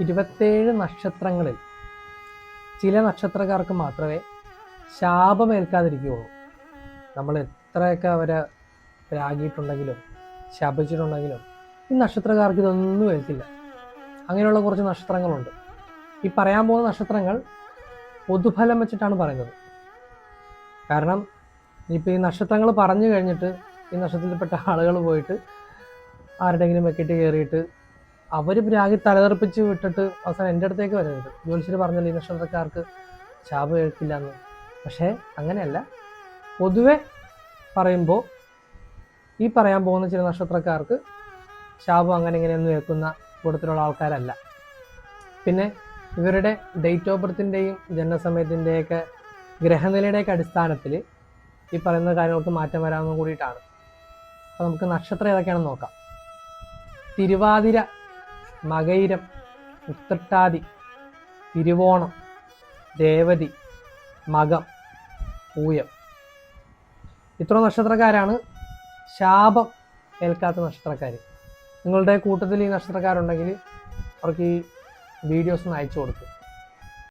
ഇരുപത്തേഴ് നക്ഷത്രങ്ങളിൽ ചില നക്ഷത്രക്കാർക്ക് മാത്രമേ ശാപമേൽക്കാതിരിക്കുകയുള്ളൂ. നമ്മൾ എത്രയൊക്കെ അവരെ രാഗിയിട്ടുണ്ടെങ്കിലും ശപിച്ചിട്ടുണ്ടെങ്കിലും ഈ നക്ഷത്രക്കാർക്ക് ഇതൊന്നും ഏൽക്കില്ല. അങ്ങനെയുള്ള കുറച്ച് നക്ഷത്രങ്ങളുണ്ട്. ഈ പറയാൻ പോകുന്ന നക്ഷത്രങ്ങൾ പൊതുഫലം വെച്ചിട്ടാണ് പറയുന്നത്. കാരണം ഇനിയിപ്പോൾ ഈ നക്ഷത്രങ്ങൾ പറഞ്ഞു കഴിഞ്ഞിട്ട് ഈ നക്ഷത്രത്തിൽപ്പെട്ട ആളുകൾ പോയിട്ട് ആരുടെങ്കിലും വെക്കിട്ട് കയറിയിട്ട് അവർ രാഗി തലതെറിപ്പിച്ച് വിട്ടിട്ട് അവസാനം എന്റെ അടുത്തേക്ക് വരരുത് ജ്യോത്സ്യർ പറഞ്ഞല്ലോ ഈ നക്ഷത്രക്കാർക്ക് ശാപം ഏൽക്കില്ല എന്ന് പക്ഷേ അങ്ങനെയല്ല. പൊതുവെ പറയുമ്പോൾ ഈ പറയാൻ പോകുന്ന ചില നക്ഷത്രക്കാർക്ക് ശാപം അങ്ങനെ ഇങ്ങനെയൊന്നും ഏൽക്കുന്ന കൂട്ടത്തിലുള്ള ആൾക്കാരല്ല. പിന്നെ ഇവരുടെ ഡേറ്റ് ഓഫ് ബർത്തിന്റെയും ജനനസമയത്തിന്റെയൊക്കെ ഗ്രഹനിലയുടെയൊക്കെ അടിസ്ഥാനത്തിൽ ഈ പറയുന്ന കാര്യങ്ങൾക്ക് മാറ്റം വരാമെന്ന് കൂടിയിട്ടാണ്. അപ്പോൾ നമുക്ക് നക്ഷത്രം ഏതൊക്കെയാണെന്ന് നോക്കാം. തിരുവാതിര മകയിരം ഉത്രട്ടാതി തിരുവോണം രേവതി മകം പൂയം. ഇത്ര നക്ഷത്രക്കാരാണ് ശാപം ഏൽക്കാത്ത നക്ഷത്രക്കാർ നിങ്ങളുടെ കൂട്ടത്തിൽ ഈ നക്ഷത്രക്കാരുണ്ടെങ്കിൽ അവർക്ക് ഈ വീഡിയോസ് ഒന്ന് അയച്ചു കൊടുക്കും.